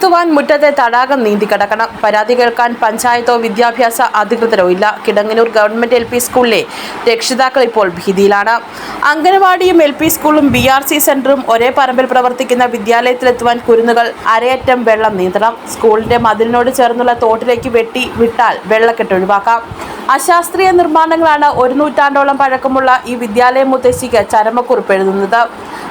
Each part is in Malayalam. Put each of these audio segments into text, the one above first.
സ്കൂളിലെത്തുവാൻ മുറ്റത്തെ തടാകം നീന്തി കടക്കണം. പരാതി കേൾക്കാൻ പഞ്ചായത്തോ വിദ്യാഭ്യാസ അധികൃതരോ ഇല്ല. കിടങ്ങനൂർ ഗവൺമെന്റ് എൽ പി സ്കൂളിലെ രക്ഷിതാക്കൾ ഇപ്പോൾ ഭീതിയിലാണ്. അംഗനവാടിയും എൽ പി സ്കൂളും ബി ആർ സി സെന്ററും ഒരേ പറമ്പിൽ പ്രവർത്തിക്കുന്ന വിദ്യാലയത്തിലെത്തുവാൻ കുരുന്നുകൾ അരയറ്റം വെള്ളം നീന്തണം. സ്കൂളിന്റെ മതിലിനോട് ചേർന്നുള്ള തോട്ടിലേക്ക് വെട്ടി വിട്ടാൽ വെള്ളക്കെട്ട് ഒഴിവാക്കാം. അശാസ്ത്രീയ നിർമ്മാണങ്ങളാണ് ഒരു നൂറ്റാണ്ടോളം പഴക്കമുള്ള ഈ വിദ്യാലയം മുത്തശ്ശിക്ക് ചരമക്കുറിപ്പ് എഴുതുന്നത്.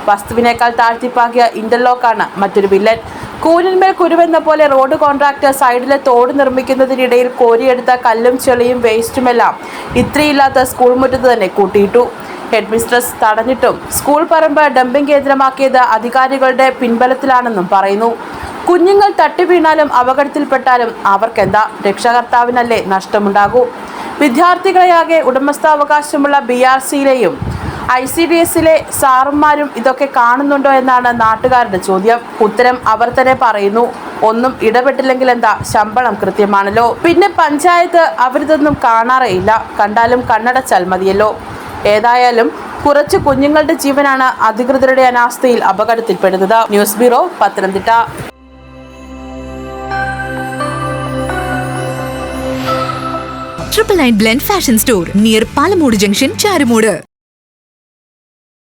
വസ്തുവിനേക്കാൾ താഴ്ത്തിപ്പാക്കിയ ഇന്റർലോക്കാണ് മറ്റൊരു വില്ലൻ. കൂനിന്മേൽ കുരുവെന്ന പോലെ റോഡ് കോൺട്രാക്ടർ സൈഡിലെ തോട് നിർമ്മിക്കുന്നതിനിടയിൽ കോരിയെടുത്ത കല്ലും ചെളിയും വേസ്റ്റുമെല്ലാം ഇത്രയില്ലാത്ത സ്കൂൾ മുറ്റത്ത് തന്നെ കൂട്ടിയിട്ടു. ഹെഡ് മിസ്ട്രസ് തടഞ്ഞിട്ടും സ്കൂൾ പറമ്പ് ഡംപിംഗ് കേന്ദ്രമാക്കിയത് അധികാരികളുടെ പിൻബലത്തിലാണെന്നും പറയുന്നു. കുഞ്ഞുങ്ങൾ തട്ടി വീണാലും അപകടത്തിൽപ്പെട്ടാലും അവർക്കെന്താ? രക്ഷകർത്താവിനല്ലേ നഷ്ടമുണ്ടാകൂ? വിദ്യാർത്ഥികളെയാകെ ഉടമസ്ഥാവകാശമുള്ള ബി ആർ സിയിലെയും ഐ സി ഡി എസിലെ സാറന്മാരും ഇതൊക്കെ കാണുന്നുണ്ടോ എന്നാണ് നാട്ടുകാരുടെ ചോദ്യം. ഉത്തരം അവർ തന്നെ പറയുന്നു. ഒന്നും ഇടപെട്ടില്ലെങ്കിൽ എന്താ ശമ്പളം കൃത്യമാണല്ലോ. പിന്നെ പഞ്ചായത്ത് അവരിതൊന്നും കാണാറേ ഇല്ല കണ്ടാലും കണ്ണടച്ചാൽ മതിയല്ലോ. ഏതായാലും കുറച്ച് കുഞ്ഞുങ്ങളുടെ ജീവനാണ് അധികൃതരുടെ അനാസ്ഥയിൽ അപകടത്തിൽപ്പെടുന്നത്. News bureau Pathanamthitta. Triple nine blend fashion store near Palamood junction Charummood